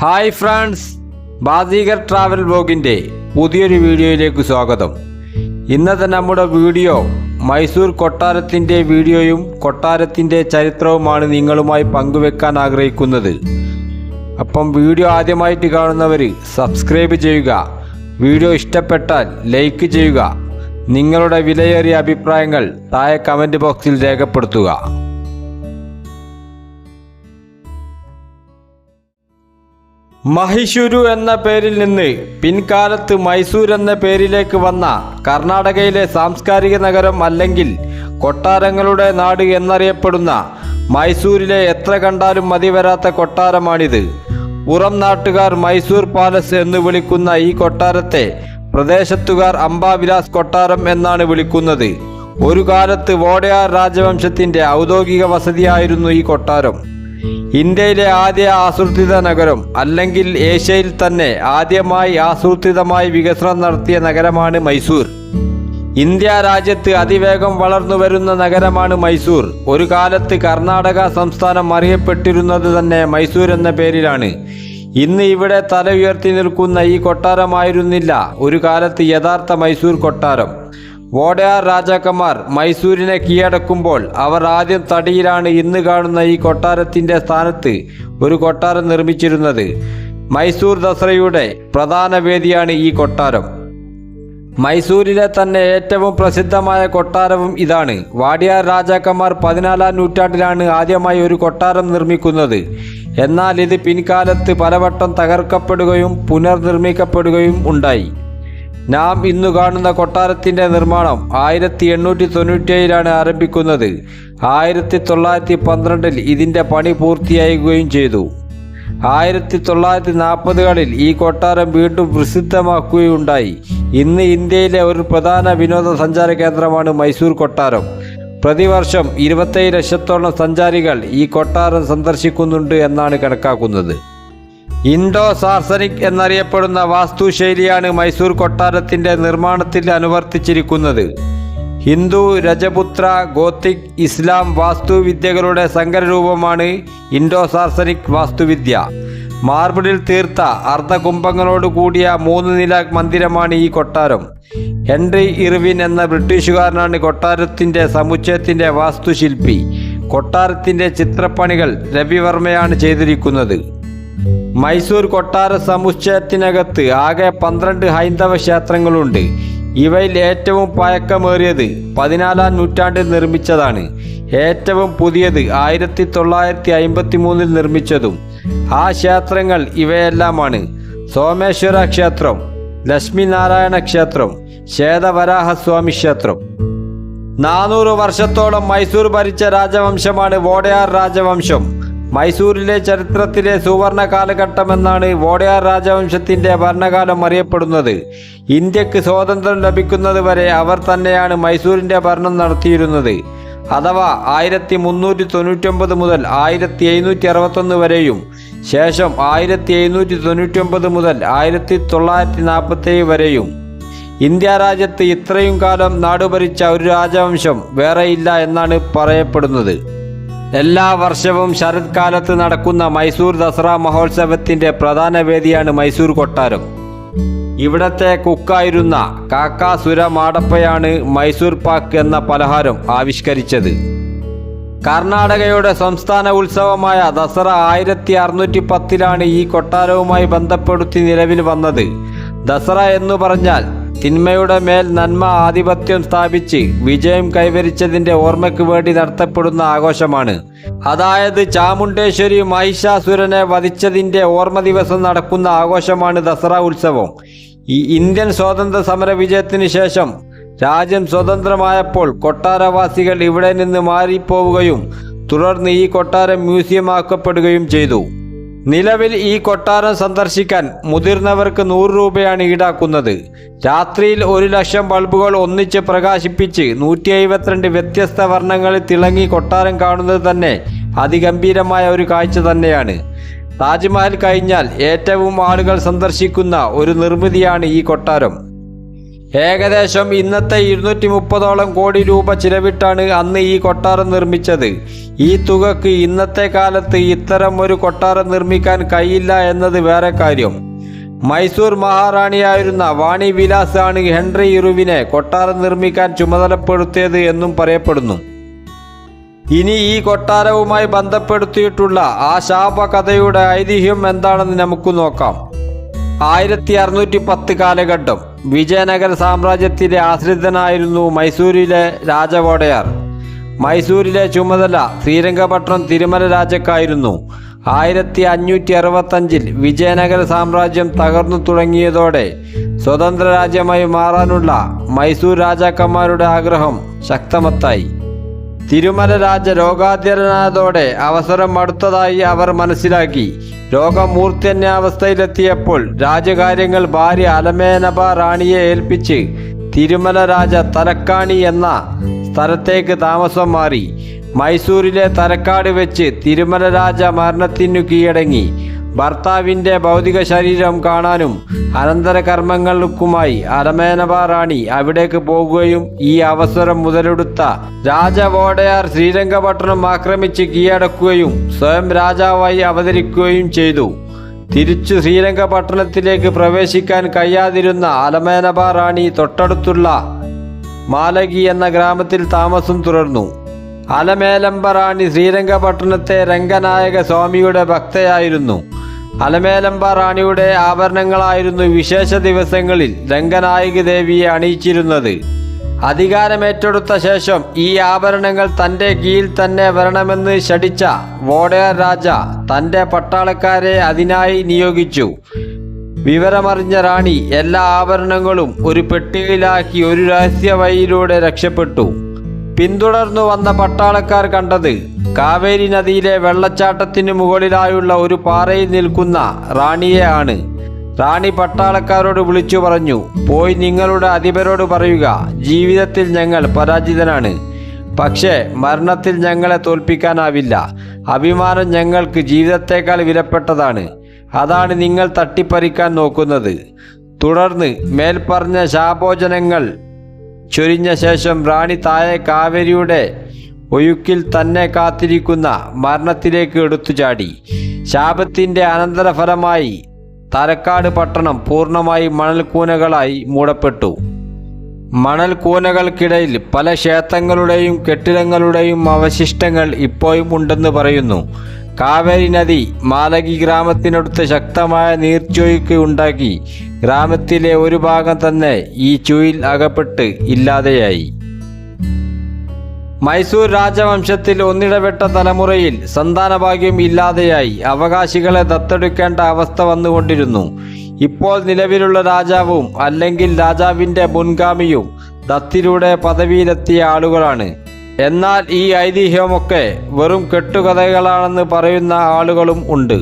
Hi friends ബാസികർ travel ബ്ലോഗിന്റെ പുതിയൊരു വീഡിയോയിലേക്ക് സ്വാഗതം. ഇന്നത്തെ നമ്മുടെ വീഡിയോ മൈസൂർ കൊട്ടാരത്തിന്റെ വീഡിയോയും കൊട്ടാരത്തിന്റെ ചരിത്രവുമാണ് നിങ്ങളുമായി പങ്കുവെക്കാൻ ആഗ്രഹിക്കുന്നത്. അപ്പം വീഡിയോ ആദ്യമായിട്ട് കാണുന്നവർ സബ്സ്ക്രൈബ് ചെയ്യുക വീഡിയോ ഇഷ്ടപ്പെട്ടാൽ ലൈക്ക് ചെയ്യുക നിങ്ങളുടെ വിലയേറിയ അഭിപ്രായങ്ങൾ താഴെ കമന്റ് ബോക്സിൽ രേഖപ്പെടുത്തുക. മഹിഷുരു എന്ന പേരിൽ നിന്ന് പിൻകാലത്ത് മൈസൂർ എന്ന പേരിലേക്ക് വന്ന കർണാടകയിലെ സാംസ്കാരിക നഗരം അല്ലെങ്കിൽ കൊട്ടാരങ്ങളുടെ നാട് എന്നറിയപ്പെടുന്ന മൈസൂരിലെ എത്ര കണ്ടാലും മതിവരാത്ത കൊട്ടാരമാണിത്. പുറം നാട്ടുകാർ മൈസൂർ പാലസ് എന്ന് വിളിക്കുന്ന ഈ കൊട്ടാരത്തെ പ്രദേശത്തുകാർ അംബാവിലാസ് കൊട്ടാരം എന്നാണ് വിളിക്കുന്നത്. ഒരു കാലത്ത് വോഡയാർ രാജവംശത്തിന്റെ ഔദ്യോഗിക വസതിയായിരുന്നു ഈ കൊട്ടാരം. ഇന്ത്യയിലെ ആദ്യ ആസൂത്രിത നഗരം അല്ലെങ്കിൽ ഏഷ്യയിൽ തന്നെ ആദ്യമായി ആസൂത്രിതമായി വികസനം നടത്തിയ നഗരമാണ് മൈസൂർ. ഇന്ത്യ രാജ്യത്ത് അതിവേഗം വളർന്നു വരുന്ന നഗരമാണ് മൈസൂർ. ഒരു കാലത്ത് കർണാടക സംസ്ഥാനം അറിയപ്പെട്ടിരുന്നത് തന്നെ മൈസൂർ എന്ന പേരിലാണ്. ഇന്ന് ഇവിടെ തല ഉയർത്തി നിൽക്കുന്ന ഈ കൊട്ടാരമായിരുന്നില്ല. ഒരു കാലത്ത് യഥാർത്ഥ മൈസൂർ കൊട്ടാരം. വോഡയാർ രാജാക്കന്മാർ മൈസൂരിനെ കീഴടക്കുമ്പോൾ അവർ ആദ്യം തടിയിലാണ് ഇന്ന് കാണുന്ന ഈ കൊട്ടാരത്തിന്റെ സ്ഥാനത്ത് ഒരു കൊട്ടാരം നിർമ്മിച്ചിരുന്നത്. മൈസൂർ ദസറയുടെ പ്രധാന വേദിയാണ് ഈ കൊട്ടാരം. മൈസൂരിലെ തന്നെ ഏറ്റവും പ്രസിദ്ധമായ കൊട്ടാരവും ഇതാണ്. വാടിയാർ രാജാക്കന്മാർ പതിനാലാം നൂറ്റാണ്ടിലാണ് ആദ്യമായി ഒരു കൊട്ടാരം നിർമ്മിക്കുന്നത്. എന്നാൽ ഇത് പിൻകാലത്ത് പലവട്ടം തകർക്കപ്പെടുകയും പുനർനിർമ്മിക്കപ്പെടുകയും ഉണ്ടായി. നാം ഇന്നു കാണുന്ന കൊട്ടാരത്തിന്റെ നിർമ്മാണം ആയിരത്തി എണ്ണൂറ്റി തൊണ്ണൂറ്റേഴിലാണ് ആരംഭിക്കുന്നത്. ആയിരത്തി തൊള്ളായിരത്തി പന്ത്രണ്ടിൽ ഇതിന്റെ പണി പൂർത്തിയാകുകയും ചെയ്തു. ആയിരത്തി തൊള്ളായിരത്തി നാൽപ്പതുകളിൽ ഈ കൊട്ടാരം വീണ്ടും പ്രസിദ്ധമാക്കുകയുണ്ടായി. ഇന്ന് ഇന്ത്യയിലെ ഒരു പ്രധാന വിനോദസഞ്ചാര കേന്ദ്രമാണ് മൈസൂർ കൊട്ടാരം. പ്രതിവർഷം ഇരുപത്തേഴ് ലക്ഷത്തോളം സഞ്ചാരികൾ ഈ കൊട്ടാരം സന്ദർശിക്കുന്നുണ്ട് എന്നാണ് കണക്കാക്കുന്നത്. ഇൻഡോ സാർസനിക് എന്നറിയപ്പെടുന്ന വാസ്തുശൈലിയാണ് മൈസൂർ കൊട്ടാരത്തിന്റെ നിർമ്മാണത്തിൽ അനുവർത്തിച്ചിരിക്കുന്നത്. ഹിന്ദു രജപുത്ര ഗോത്തിക് ഇസ്ലാം വാസ്തുവിദ്യകളുടെ സങ്കരരൂപമാണ് ഇൻഡോ സാർസനിക് വാസ്തുവിദ്യ. മാർബിളിൽ തീർത്ത അർദ്ധകുംഭങ്ങളോട് കൂടിയ മൂന്ന് നില മന്ദിരമാണ് ഈ കൊട്ടാരം. ഹെൻറി ഇർവിൻ എന്ന ബ്രിട്ടീഷുകാരനാണ് കൊട്ടാരത്തിന്റെ സമുച്ചയത്തിന്റെ വാസ്തുശില്പി. കൊട്ടാരത്തിന്റെ ചിത്രപ്പണികൾ രവിവർമ്മയാണ് ചെയ്തിരിക്കുന്നത്. മൈസൂർ കൊട്ടാര സമുച്ചയത്തിനകത്ത് ആകെ പന്ത്രണ്ട് ഹൈന്ദവ ക്ഷേത്രങ്ങളുണ്ട്. ഇവയിൽ ഏറ്റവും പഴക്കമേറിയത് പതിനാലാം നൂറ്റാണ്ടിൽ നിർമ്മിച്ചതാണ്. ഏറ്റവും പുതിയത് ആയിരത്തി തൊള്ളായിരത്തി അയിമ്പത്തി മൂന്നിൽ നിർമ്മിച്ചതും. ആ ക്ഷേത്രങ്ങൾ ഇവയെല്ലാമാണ്. സോമേശ്വര ക്ഷേത്രം ലക്ഷ്മിനാരായണ ക്ഷേത്രം ശ്വേതവരാഹസ്വാമി ക്ഷേത്രം. നാനൂറ് വർഷത്തോളം മൈസൂർ ഭരിച്ച രാജവംശമാണ് വോഡയാർ രാജവംശം. മൈസൂരിലെ ചരിത്രത്തിലെ സുവർണ കാലഘട്ടമെന്നാണ് വോഡയാർ രാജവംശത്തിന്റെ ഭരണകാലം അറിയപ്പെടുന്നത്. ഇന്ത്യയ്ക്ക് സ്വാതന്ത്ര്യം ലഭിക്കുന്നത് വരെ അവർ തന്നെയാണ് മൈസൂരിന്റെ ഭരണം നടത്തിയിരുന്നത്. അഥവാ ആയിരത്തി മുന്നൂറ്റി തൊണ്ണൂറ്റൊമ്പത് മുതൽ ആയിരത്തി എഴുന്നൂറ്റി അറുപത്തൊന്ന് വരെയും ശേഷം ആയിരത്തി എഴുന്നൂറ്റി തൊണ്ണൂറ്റൊമ്പത് മുതൽ ആയിരത്തി തൊള്ളായിരത്തി നാൽപ്പത്തേഴ് വരെയും. ഇന്ത്യ രാജ്യത്ത് ഇത്രയും കാലം നാടുഭരിച്ച ഒരു രാജവംശം വേറെയില്ല എന്നാണ് പറയപ്പെടുന്നത്. എല്ലാ വർഷവും ശരത്കാലത്ത് നടക്കുന്ന മൈസൂർ ദസറ മഹോത്സവത്തിന്റെ പ്രധാന വേദിയാണ് മൈസൂർ കൊട്ടാരം. ഇവിടത്തെ കുക്കായിരുന്ന കാക്കാസുര മാടപ്പയാണ് മൈസൂർ പാക്ക് എന്ന പലഹാരം ആവിഷ്കരിച്ചത്. കർണാടകയുടെ സംസ്ഥാന ഉത്സവമായ ദസറ ആയിരത്തി അറുന്നൂറ്റി പത്തിലാണ് ഈ കൊട്ടാരവുമായി ബന്ധപ്പെടുത്തി നിലവിൽ വന്നത്. ദസറ എന്നു പറഞ്ഞാൽ തിന്മയുടെ മേൽ നന്മ ആധിപത്യം സ്ഥാപിച്ച് വിജയം കൈവരിച്ചതിന്റെ ഓർമ്മയ്ക്ക് വേണ്ടി നടത്തപ്പെടുന്ന ആഘോഷമാണ്. അതായത് ചാമുണ്ടേശ്വരി മഹിഷാസുരനെ വധിച്ചതിന്റെ ഓർമ്മ ദിവസം നടക്കുന്ന ആഘോഷമാണ് ദസറ ഉത്സവം. ഈ ഇന്ത്യൻ സ്വാതന്ത്ര്യ സമര വിജയത്തിന് ശേഷം രാജ്യം സ്വതന്ത്രമായപ്പോൾ കൊട്ടാരവാസികൾ ഇവിടെ നിന്ന് മാറിപ്പോവുകയും തുടർന്ന് ഈ കൊട്ടാരം മ്യൂസിയമാക്കപ്പെടുകയും ചെയ്തു. നിലവിൽ ഈ കൊട്ടാരം സന്ദർശിക്കാൻ മുതിർന്നവർക്ക് നൂറ് രൂപയാണ് ഈടാക്കുന്നത്. രാത്രിയിൽ ഒരു ലക്ഷം ബൾബുകൾ ഒന്നിച്ച് പ്രകാശിപ്പിച്ച് നൂറ്റി എഴുപത്തിരണ്ട് വ്യത്യസ്ത വർണങ്ങളിൽ തിളങ്ങി കൊട്ടാരം കാണുന്നത് തന്നെ അതിഗംഭീരമായ ഒരു കാഴ്ച തന്നെയാണ്. താജ്മഹൽ കഴിഞ്ഞാൽ ഏറ്റവും ആളുകൾ സന്ദർശിക്കുന്ന ഒരു നിർമ്മിതിയാണ് ഈ കൊട്ടാരം. ഏകദേശം ഇന്നത്തെ ഇരുന്നൂറ്റി മുപ്പതോളം കോടി രൂപ ചിലവിട്ടാണ് അന്ന് ഈ കൊട്ടാരം നിർമ്മിച്ചത്. ഈ തുകക്ക് ഇന്നത്തെ കാലത്ത് ഇത്തരം ഒരു കൊട്ടാരം നിർമ്മിക്കാൻ കഴിയില്ല എന്നത് വേറെ കാര്യം. മൈസൂർ മഹാറാണിയായിരുന്ന വാണി വിലാസ് ആണ് ഹെൻറി ഇറുവിനെ കൊട്ടാരം നിർമ്മിക്കാൻ ചുമതലപ്പെടുത്തിയത് എന്നും പറയപ്പെടുന്നു. ഇനി ഈ കൊട്ടാരവുമായി ബന്ധപ്പെടുത്തിയിട്ടുള്ള ആ ശാപകഥയുടെ ഐതിഹ്യം എന്താണെന്ന് നമുക്ക് നോക്കാം. ആയിരത്തി അറുന്നൂറ്റി പത്ത് കാലഘട്ടം. വിജയനഗര സാമ്രാജ്യത്തിലെ ആശ്രിതനായിരുന്നു മൈസൂരിലെ രാജവോടയാർ മൈസൂരിലെ ചുമതല ശ്രീരംഗപട്ടണം തിരുമല രാജക്കായിരുന്നു. ആയിരത്തി അഞ്ഞൂറ്റി അറുപത്തഞ്ചിൽ വിജയനഗര സാമ്രാജ്യം തകർന്നു തുടങ്ങിയതോടെ സ്വതന്ത്ര രാജ്യമായി മാറാനുള്ള മൈസൂർ രാജാക്കന്മാരുടെ ആഗ്രഹം ശക്തമത്തായി. തിരുമല രാജ രോഗാധ്യരനായതോടെ അവസരം അടുത്തതായി അവർ മനസ്സിലാക്കി. രോഗം മൂർധന്യാവസ്ഥയിലെത്തിയപ്പോൾ രാജകാര്യങ്ങൾ ഭാര്യ അലമേനബ റാണിയെ ഏൽപ്പിച്ച് തിരുമല രാജ തലക്കാണി എന്ന സ്ഥലത്തേക്ക് താമസം മാറി. മൈസൂരിലെ തലക്കാട് വെച്ച് തിരുമല രാജ മരണത്തിനു കീഴടങ്ങി. ഭർത്താവിന്റെ ഭൗതിക ശരീരം കാണാനും അനന്തര കർമ്മങ്ങൾക്കുമായി അരമേനബ റാണി അവിടേക്ക് പോകുകയും ഈ അവസരം മുതലെടുത്ത രാജവോടയാർ ശ്രീരംഗപട്ടണം ആക്രമിച്ച് കീഴടക്കുകയും സ്വയം രാജാവായി അവതരിക്കുകയും ചെയ്തു. തിരിച്ചു ശ്രീരംഗപട്ടണത്തിലേക്ക് പ്രവേശിക്കാൻ കഴിയാതിരുന്ന അലമേനബ റാണി തൊട്ടടുത്തുള്ള മാലകി എന്ന ഗ്രാമത്തിൽ താമസം തുടർന്നു. അലമേലമ്പ റാണി ശ്രീരംഗപട്ടണത്തെ രംഗനായക സ്വാമിയുടെ ഭക്തയായിരുന്നു. അലമേലമ്പ റാണിയുടെ ആഭരണങ്ങളായിരുന്നു വിശേഷ ദിവസങ്ങളിൽ രംഗനായിക ദേവിയെ അണിയിച്ചിരുന്നത്. അധികാരമേറ്റെടുത്ത ശേഷം ഈ ആഭരണങ്ങൾ തന്റെ കീഴിൽ തന്നെ വരണമെന്ന് ശടിച്ച വോഡയർ രാജ തന്റെ പട്ടാളക്കാരെ അതിനായി നിയോഗിച്ചു. വിവരമറിഞ്ഞ റാണി എല്ലാ ആഭരണങ്ങളും ഒരു പെട്ടിയിലാക്കി ഒരു രഹസ്യ വഴിയിലൂടെ രക്ഷപ്പെട്ടു. പിന്തുടർന്നു വന്ന പട്ടാളക്കാർ കണ്ടത് കാവേരി നദിയിലെ വെള്ളച്ചാട്ടത്തിനു മുകളിലായുള്ള ഒരു പാറയിൽ നിൽക്കുന്ന റാണിയെ ആണ്. റാണി പട്ടാളക്കാരോട് വിളിച്ചു പറഞ്ഞു പോയി നിങ്ങളുടെ അധിപരോട് പറയുക ജീവിതത്തിൽ ഞങ്ങൾ പരാജിതനാണ്. പക്ഷേ മരണത്തിൽ ഞങ്ങളെ തോൽപ്പിക്കാനാവില്ല. അഭിമാനം ഞങ്ങൾക്ക് ജീവിതത്തേക്കാൾ വിലപ്പെട്ടതാണ്. അതാണ് നിങ്ങൾ തട്ടിപ്പറിക്കാൻ നോക്കുന്നത്. തുടർന്ന് മേൽപ്പറഞ്ഞ ശാപോചനങ്ങൾ ചൊരിഞ്ഞ ശേഷം റാണി താഴെ കാവേരിയുടെ ഒഴുക്കിൽ തന്നെ കാത്തിരിക്കുന്ന മരണത്തിലേക്ക് എടുത്തു ചാടി ശാപത്തിന്റെ അനന്തരഫലമായി തലക്കാട് പട്ടണം പൂർണമായി മണൽക്കൂനകളായി മൂടപ്പെട്ടു. മണൽക്കൂനകൾക്കിടയിൽ പല ക്ഷേത്രങ്ങളുടെയും കെട്ടിടങ്ങളുടെയും അവശിഷ്ടങ്ങൾ ഇപ്പോഴും ഉണ്ടെന്ന് പറയുന്നു. കാവേരി നദി മാലകി ഗ്രാമത്തിനടുത്ത് ശക്തമായ നീർച്ചൊഴുക്ക് ഉണ്ടാക്കി ഗ്രാമത്തിലെ ഒരു ഭാഗം തന്നെ ഈ ചുയിൽ അകപ്പെട്ട് ഇല്ലാതെയായി. മൈസൂർ രാജവംശത്തിൽ ഒന്നിടപെട്ട തലമുറയിൽ സന്താനഭാഗ്യം ഇല്ലാതെയായി അവകാശികളെ ദത്തെടുക്കേണ്ട അവസ്ഥ വന്നുകൊണ്ടിരുന്നു. ഇപ്പോൾ നിലവിലുള്ള രാജാവും അല്ലെങ്കിൽ രാജാവിന്റെ മുൻഗാമിയും ദത്തിലൂടെ പദവിയിലെത്തിയ ആളുകളാണ്. എന്നാൽ ഈ ഐതിഹ്യമൊക്കെ വെറും കെട്ടുകഥകളാണെന്ന് പറയുന്ന ആളുകളും ഉണ്ട്.